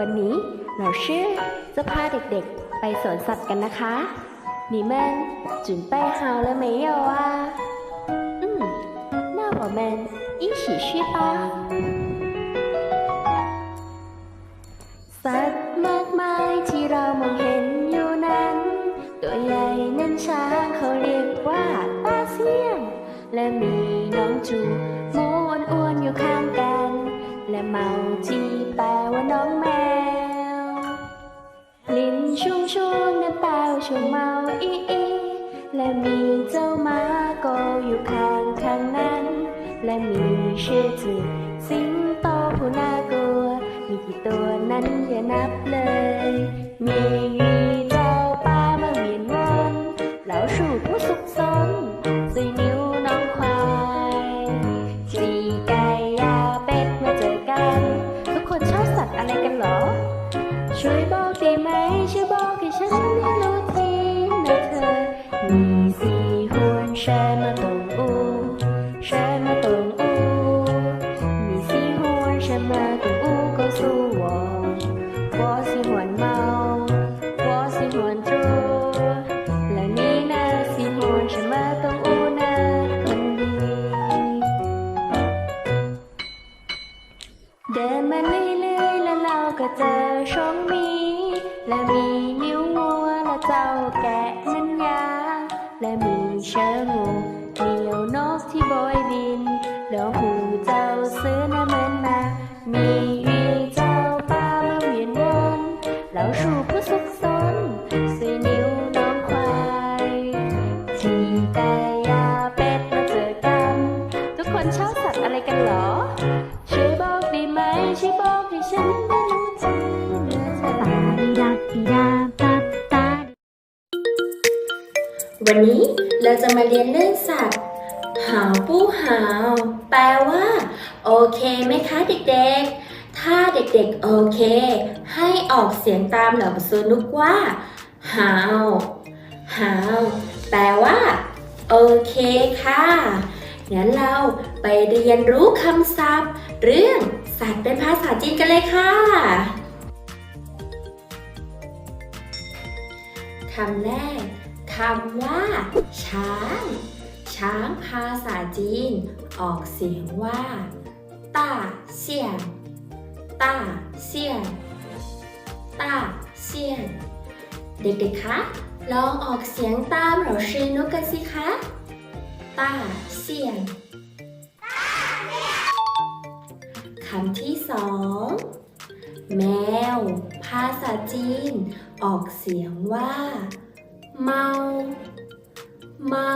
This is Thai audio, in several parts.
วันนี้เราชื่อจะพาเด็กๆ ไปสวนสัตว์กันนะคะ 你们准备好了没有啊？嗯，那我们一起去吧。 และมีชื่อจือสิงโตผู้น่ากลัว มีกี่ตัวนั้นอย่านับเลย มีวี งัวและเจ้า วันนี้เราจะมาเรียนเรื่องสัตว์หาวปู้หาว แปลว่า โอเคไหมคะเด็กๆ ถ้าเด็กๆ โอเค ให้ออกเสียงตามเหล่าสนุกว่าหาวหาวแปลว่า โอเคค่ะ งั้นเราไปเรียนรู้คำศัพท์ เรื่องสัตว์เป็นภาษาจีนกันเลยค่ะคำแรก คำว่า ช้าง ช้างภาษาจีน ออกเสียงว่าต้าเซียนต้าเซียนต้าเซียนเด็กๆ คะ ลองออกเสียงตามเราชื่อนุกกันสิคะต้าเซียนคำที่สองแมว ภาษาจีน ออกเสียงว่า เมา เมา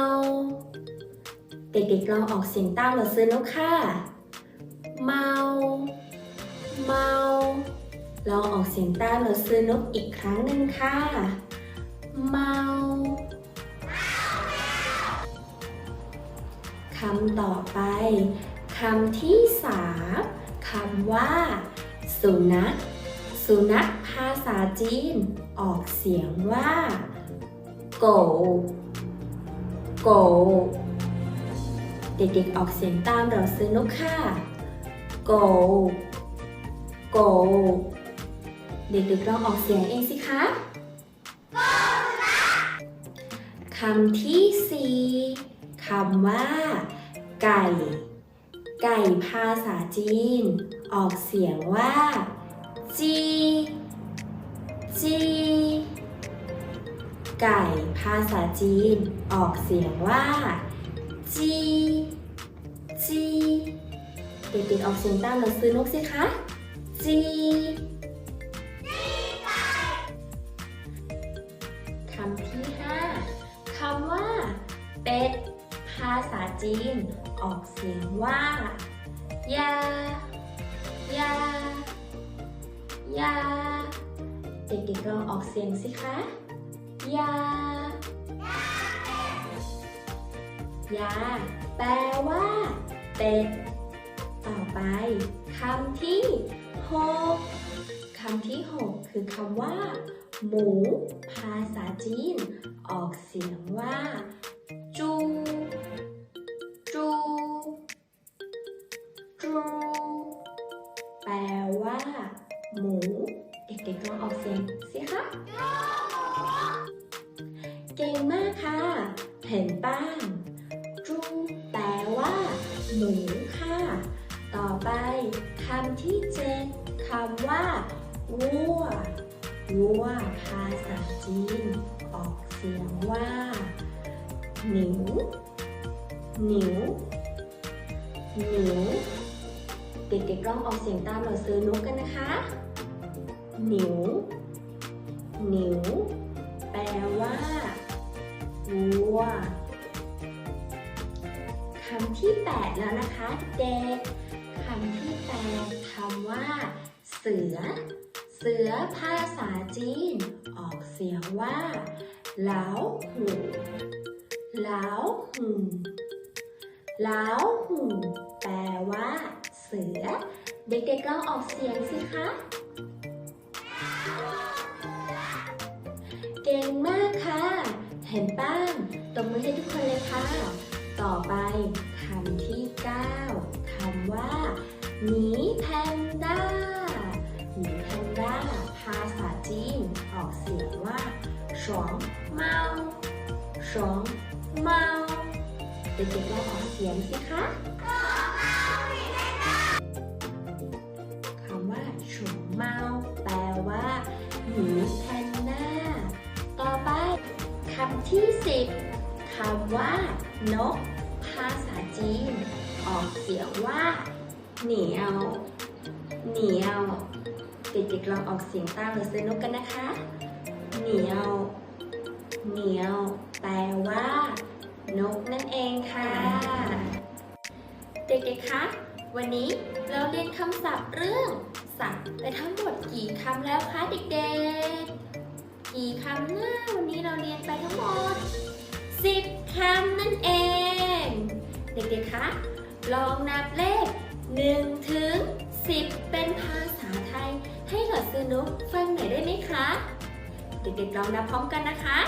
เด็กๆลองออกเสียงตามเราซื้อนกค่ะ เมา เมาลองออกเสียงตามเราซื้อนกอีกครั้งหนึ่งค่ะ เมาคำต่อไปคำที่สามคำว่า สุนัข สุนัขภาษาจีน ออกเสียงว่า โกโกเด็กๆออกเสียงตามเราซื้อนกค่ะโกโกเด็กๆลองออกเสียงเองสิคะคำที่สี่คำว่า ไก่ ไก่ภาษาจีน ออกเสียงว่า จี จี ไก่ภาษาจีน ออกเสียงว่า จี จี เด็กๆออกเสียงตามหนังสือนกสิคะ จีคำที่ห้าคำว่า เป็ด ภาษาจีน ออกเสียงว่า ยา ยา ยา เด็กๆลองออกเสียงสิคะ ยายาแปลว่า เป็ดต่อไปคำที่หกคำที่หกคือคำว่า หมู ภาษาจีน ออกเสียงว่า จู ห็นป้างจูแปลว่า หนูค่ะ ต่อไปคำที่เจ็ดคำว่าวัววัวภาษาจีน ออกเสียงว่า หนิว หนิว หนิว เด็กๆลองออกเสียงตามเราซื้อนุกกันนะคะ หนิว หนิว แปลว่า วัวคำที่แปดแล้วนะคะเด็กคำที่แปดคำว่า เสือ เสือภาษาจีน ออกเสียงว่าเหลาหูเหลาหูเหลาหูแปลว่า เสือ เด็กๆลองออกเสียงสิคะเก่งมากค่ะ เห็นป้า งตบมือให้ทุกคนเลยค่ะ ต่อไปคำที่ 9คำว่าหมีแพนด้าหมีแพนด้าภาษาจีนออกเสียงว่าสองเมาสองเมาเด็กๆลองออกเสียงสิคะคำว่าฉงเมาแปลว่าหมีแพนด้าต่อไปคำที่10 คำว่านก ภาษาจีน ออกเสียงว่าเหนียวเหนียวเด็กๆลองออกเสียงตามหรือซื้อนกกันนะคะ เหนียวเหนียวแปลว่า นกนั่นเองค่ะ เด็กๆคะวันนี้เราเรียนคำศัพท์เรื่องสัตว์ไปทั้งหมดกี่คำแล้วคะเด็กๆ กี่คำนะวันนี้เราเรียนไปทั้งหมด 10 คำนั่นเอง เด็กๆ คะ ลองนับเลข 1 ถึง 10 เป็นภาษาไทย ให้หลอดซื้อนุกฟังหน่อยได้ไหมคะ เด็กๆ ลองนับพร้อมกันนะคะ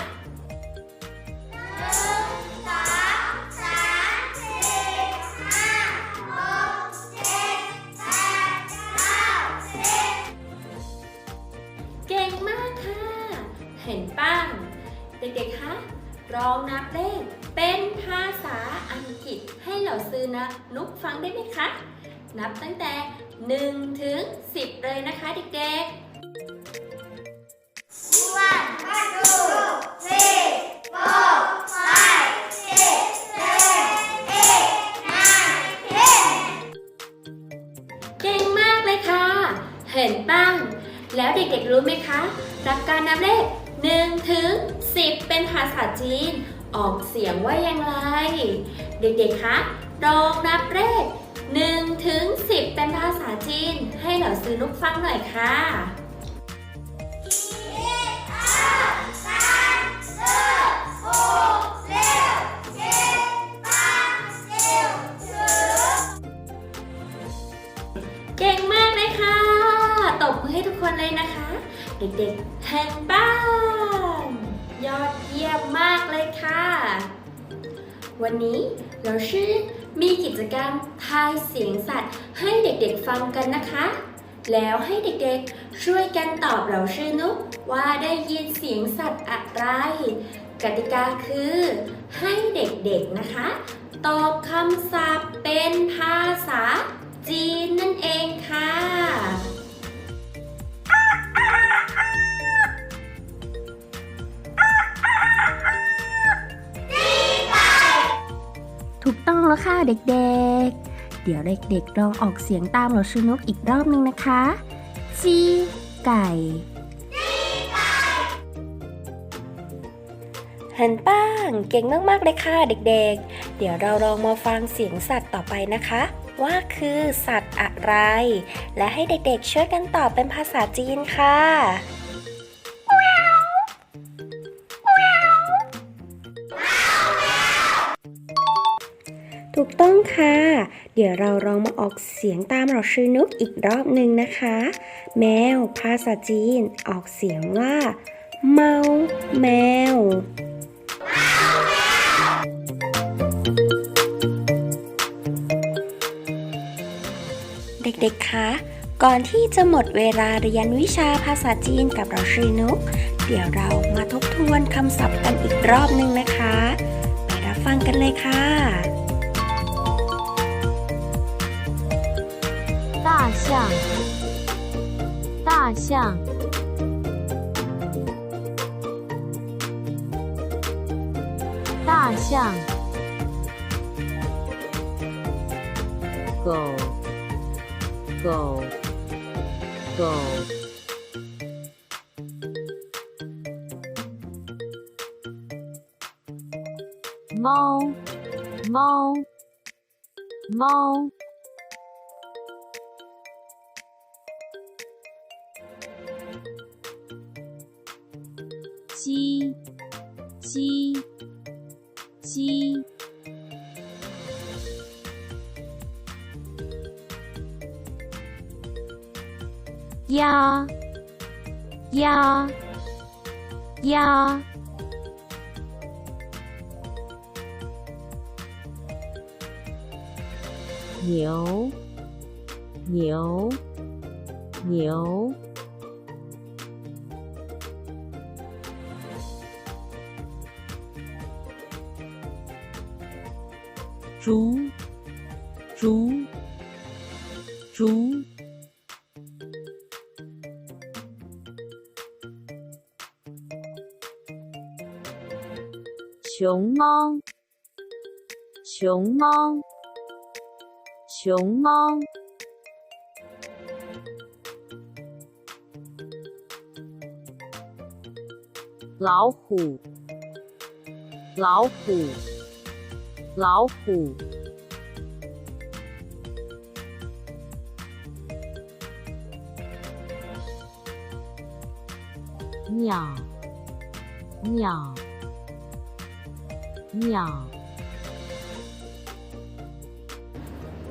ลักการนับเลข1ถึง10 เป็นภาษาจีน ออกเสียงว่าอย่างไร เด็กๆ คะลองนับเลข1ถึง10 เป็นภาษาจีน ให้เหล่าซื้อนุกฟังหน่อยค่ะเก่งมากเลยค่ะ ตบมือให้ทุกคนเลยนะคะ เด็กๆ แห่งบ้าน ยอดเยี่ยมมากเลยค่ะ วันนี้เราชื่อมีกิจกรรมทายเสียงสัตว์ให้เด็กๆฟังกันนะคะ แล้วให้เด็กๆช่วยกันตอบเราชื่อนุกว่าได้ยินเสียงสัตว์อะไร กติกาคือให้เด็กๆนะคะ ตอบคำศัพท์เป็นภาษาจีนนั่นเองค่ะ ถูกต้องแล้วค่ะเด็กๆ เดี๋ยวเด็กๆลองออกเสียงตามเราชื่อนกอีกรอบนึงนะคะจีไก่หันป้างเก่งมากๆเลยค่ะเด็กๆ เดี๋ยวเราลองมาฟังเสียงสัตว์ต่อไปนะคะ ว่าคือสัตว์อะไร และให้เด็กๆช่วยกันตอบเป็นภาษาจีนค่ะ กต้องค่ะ เดี๋ยวเราลองมาออกเสียงตามเราชื่อนุกอีกรอบหนึ่งนะคะ แมว ภาษาจีน ออกเสียงว่า เมาแมว เด็กๆ คะก่อนที่จะหมดเวลาเรียนวิชาภาษาจีนกับเราชื่อนุก เดี๋ยวเรามาทบทวนคำศัพท์กันอีกรอบนึงนะคะ ไปรับฟังกันเลยค่ะ 大象，大象，大象，狗，狗，狗，猫，猫，猫。鸡，鸡，鸭，鸭，鸭，牛，牛，牛。猪，猪，猪，熊猫，熊猫，熊猫，老虎，老虎。老虎，鸟，鸟，鸟。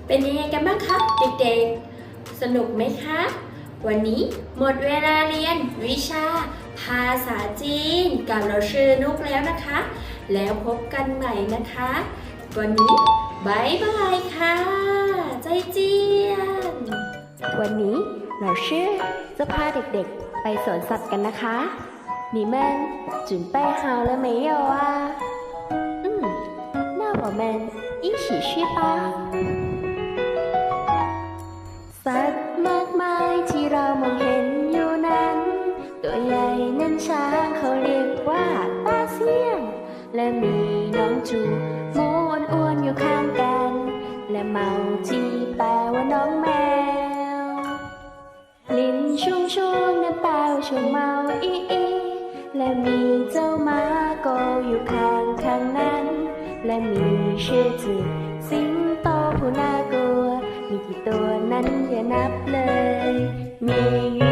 เป็นยังไงกันบ้างครับเด็กๆ สนุกไหมคะ วันนี้หมดเวลาเรียนวิชา ภาษาจีนกับเราชื่อนุกแล้วนะคะ แล้วพบกันใหม่นะคะ วันนี้บายบายค่ะ ใจเจียน วันนี้เราชื่อจะพาเด็กๆ ไปสวนสัตว์กันนะคะ你们准备好了没有啊嗯那我们一起去吧สัตว์มากมายที่เรามองเห็นอยู่นั้น ตัวใหญ่นั้นช้างเขาเรียกว่าตาเสี่ยง และมีน้องจู ชูเมาอีอีและมีเจ้าม้าโกอยู่ข้างข้างนั้น และมีเชื่อจิสิงโตผู้น่ากลัว มีกี่ตัวนั้นอย่านับเลย มี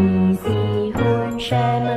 你喜欢什么？